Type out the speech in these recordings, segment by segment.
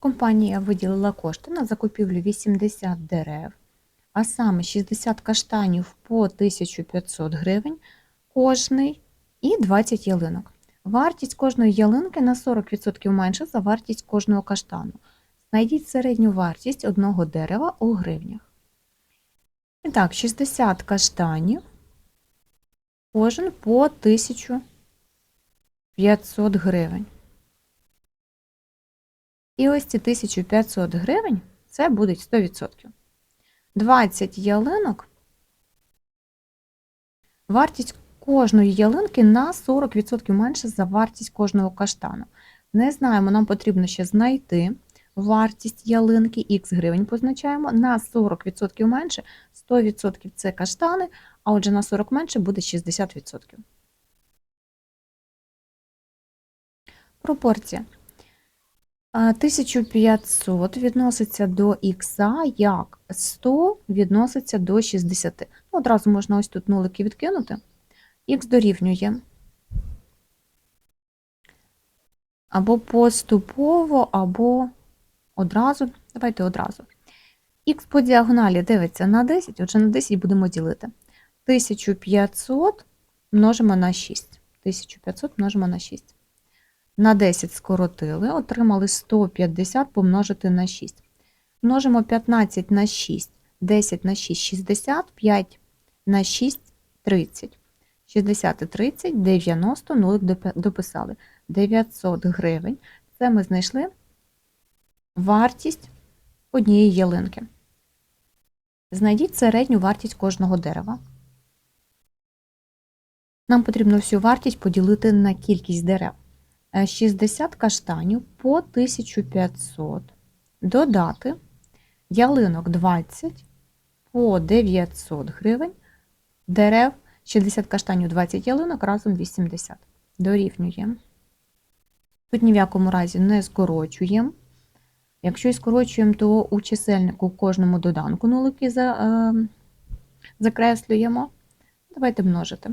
Компанія виділила кошти на закупівлю 80 дерев, а саме 60 каштанів по 1500 гривень кожний і 20 ялинок. Вартість кожної ялинки на 40% менша за вартість кожного каштану. Знайдіть середню вартість одного дерева у гривнях. І так, 60 каштанів, кожен по 1500 гривень. І ось ці 1500 гривень це будуть 100%. 20 ялинок. Вартість кожної ялинки на 40% менше за вартість кожного каштану. Не знаємо, нам потрібно ще знайти вартість ялинки, х гривень позначаємо, на 40% менше, 100% це каштани, а отже на 40 менше буде 60%. Пропорція. А, 1500 відноситься до х, як 100 відноситься до 60. Ну, одразу можна ось тут нулики відкинути. Х дорівнює. Або поступово, або одразу. Давайте одразу. Х по діагоналі дивиться на 10, отже на 10 будемо ділити. 1500 множимо на 6. 1500 множимо на 6. На 10 скоротили, отримали 150 помножити на 6. Множимо 15 на 6, 10 на 6, 60, 5 на 6, 30. 60 і 30, 90, нулик дописали. 900 гривень. Це ми знайшли вартість однієї ялинки. Знайдіть середню вартість кожного дерева. Нам потрібно всю вартість поділити на кількість дерев. 60 каштанів по 1500, додати ялинок 20 по 900 гривень, дерев 60 каштанів 20 ялинок разом 80. Дорівнює. Тут ні в якому разі не скорочуємо. Якщо і скорочуємо, то у чисельнику кожному доданку нулики за, е, закреслюємо. Давайте множити.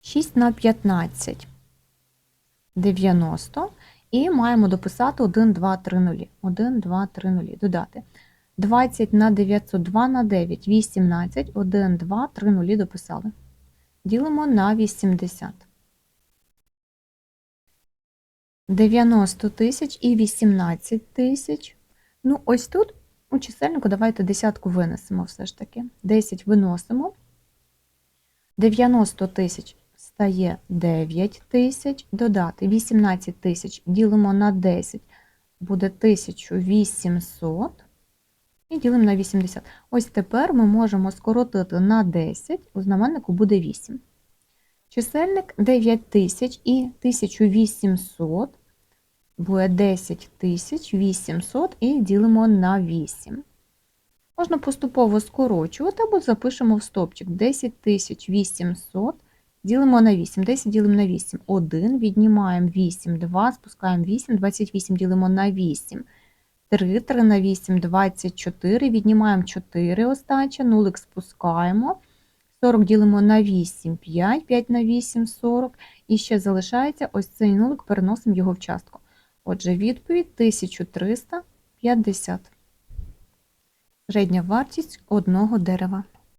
6 на 15. 90 і маємо дописати 1, 2, 3, 0. 1, 2, 3, 0. Додати. 20 на 900, 2 на 9, 18, 1, 2, 3, 0 дописали. Ділимо на 80. 90 тисяч і 18 тисяч. Ну, ось тут у чисельнику давайте десятку винесемо все ж таки. 10 виносимо. 90 тисяч стає 9 тисяч, додати 18 тисяч ділимо на 10, буде 1800 і ділимо на 80. Ось тепер ми можемо скоротити на 10, у знаменнику буде 8. Чисельник 9000 і 1800 буде 10800 і ділимо на 8. Можна поступово скорочувати або запишемо в стопчик 10800 Ділимо на 8. 10 ділимо на 8. 1, віднімаємо 8, 2, спускаємо 8, 28 ділимо на 8. 3, 3 на 8, 24, віднімаємо 4 остача, нулик спускаємо. 40 ділимо на 8, 5, 5 на 8, 40. І ще залишається ось цей нулик, переносимо його в частку. Отже, відповідь 1350. Середня вартість одного дерева.